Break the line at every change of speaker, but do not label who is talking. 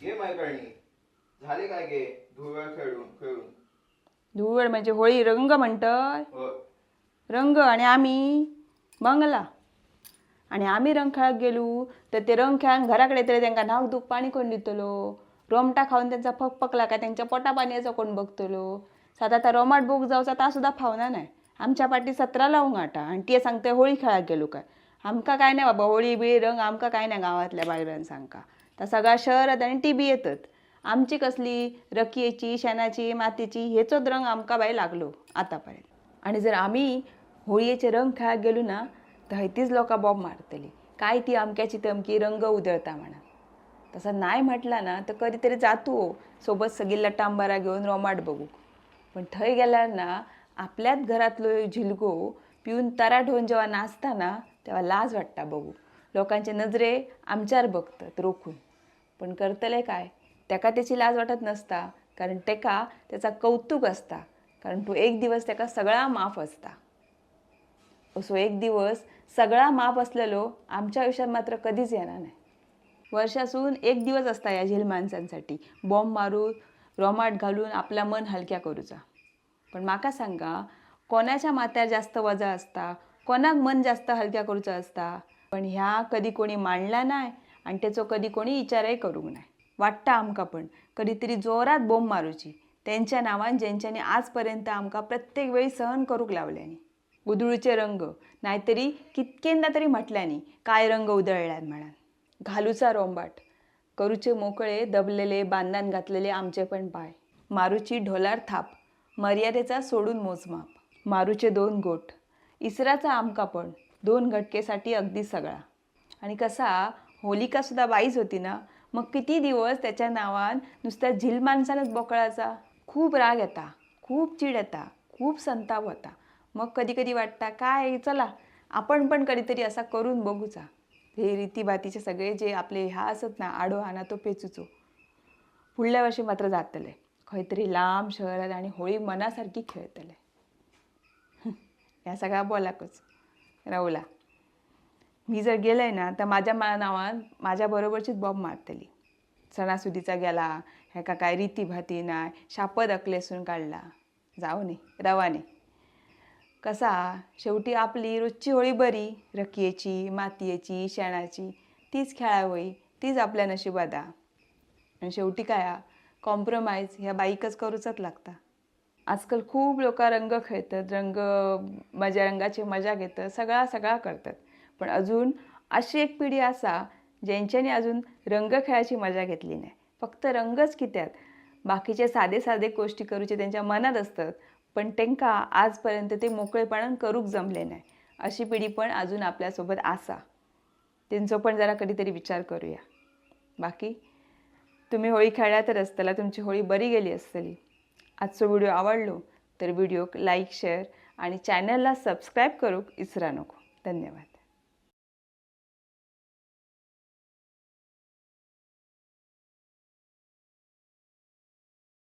घे मायकळणी झाले काय गे धुळ खेळून खेळून.
धुळवड म्हणजे होळी रंग म्हणतय.
हो.
रंग आणि आम्ही बंगला. आणि आम्ही रंग खेळाक गेलो तर ते रंग खेळान घराकडे येतले त्यांना नाक दूक पाणी कोण दितलो? रोमटा खाऊन त्यांचा फक पकला काय त्यांच्या पोटा पाण्याचं कोण बघतलो? साधा आता रोमाट बोग जावचा ता सुद्धा फावना नाही आमच्या पाठी सतरा लावून आटा. आणि ती सांगते होळी खेळाक गेलो काय आमका काय नाही बाबा होळी बिळी रंग आमका काय नाही गावातल्या बायलांक सांगका तर सगळा शहरात आणि टी बी येतात. आमची कसली? रकयेची शेणाची मातीची हेचोच रंग आमका बाई लागलो आतापर्यंत. आणि जर आम्ही होळयेचे रंग खेळाक गेलो ना तर हयतीच लोकां बॉब मारतली. काय ती अमक्याची तमकी रंग उधळता म्हणा. तसं नाही म्हटला ना तर कधीतरी जातो हो, सोबत सगळी लटांबारा घेऊन रोमाट बघू. पण थंय गेल्यार ना आपल्याच घरातलो झिलगो पिऊन तराट होऊन जेव्हा नाचताना तेव्हा लाज वाटता बघू. लोकांचे नजरे आमच्यावर बघतात रोखून. पण करतले काय? तेका त्याची लाज वाटत नसता कारण तेका त्याचा कौतुक असता कारण तो एक दिवस तेका सगळा माफ असता. असो एक दिवस सगळा माप असलेलो आमच्या आयुष्यात मात्र कधीच येणार नाही. वर्षासून एक दिवस असता या झील माणसांसाठी. बॉम्ब मारून रोमाट घालून आपला मन हलक्या करूचा पण माका सांगा कोणाच्या माथ्यार जास्त वजा असता? कोणाक मन जास्त हलक्या करूचा असता? पण ह्या कधी कोणी मांडला नाही आणि त्याचो कधी कोणी विचारही करूंक नाही वाटतं आमकां पण. कधीतरी जोरात बोंब मारूची. त्यांच्या नावान ज्यांच्यानी आजपर्यंत आमकां प्रत्येक वेळी सहन करूंक लावल्यानी गुदळूचे रंग. नाहीतरी कितकेंदा तरी म्हटल्यानी काय रंग उधळल्यात म्हणान. घालूचा रोंबाट. करूचे मोकळे दबलेले बांधान घातलेले आमचे पण पाय. मारूची ढोलार थाप. मर्यादेचा सोडून मोजमाप. मारूचे दोन गोट. इसराचा आमका पण. दोन घटकेसाठी अगदी सगळा. आणि कसा होलिका सुद्धा बाईच होती ना. मग किती दिवस त्याच्या नावान नुसत्या झिल माणसानच बोकळाचा खूप राग येता खूप चिड येता खूप संताप होता. मग कधी कधी वाटता काय चला आपण पण कधीतरी असा करून बघूचा. हे रीतीभातीचे सगळे जे आपले ह्या असत ना आडो हाना तो पेचूचो. पुढल्या वर्षी मात्र जातले. खंयतरी लांब शहरात आणि होळी मनासारखी खेळतले. ह्या सगळ्या बोलाकच. राहुला मी जर गेलंय ना तर माझ्या मा नावान माझ्या बरोबरचीच बॉब मारतली. सणासुदीचा गेला ह्याका काय रिती भाती नाही शापद अकलेसून काढला. जाऊ नी रवाने कसा शेवटी आपली रोजची होळी बरी रखियेची मातयेची शेणाची तीच खेळावई तीच आपल्या नशिबादा. आणि शेवटी काय कॉम्प्रोमाइज ह्या बाईकच करूचच लागता. आजकाल खूप लोक रंग खेळतात रंग मजा रंगाची मजा घेतात सगळा सगळा करतात. पण अजून अशी एक पिढी असा ज्यांच्यानी अजून रंग खेळाची मजा घेतली नाही. फक्त रंगच कित्यात बाकीचे साधे साधे गोष्टी करूचे त्यांच्या मनात असतात पण त्यांका आजपर्यंत ते मोकळेपणान करूक जमले नाही. अशी पिढी पण अजून आपल्यासोबत आसा त्यांचो पण जरा कधीतरी विचार करूया. बाकी तुम्ही होळी खेळल्या तर असताना तुमची होळी बरी गेली असतली आजचो व्हिडिओ आवडलो तर व्हिडिओक लाईक शेअर आणि चॅनलला सबस्क्राईब करूक इसरा नको. धन्यवाद.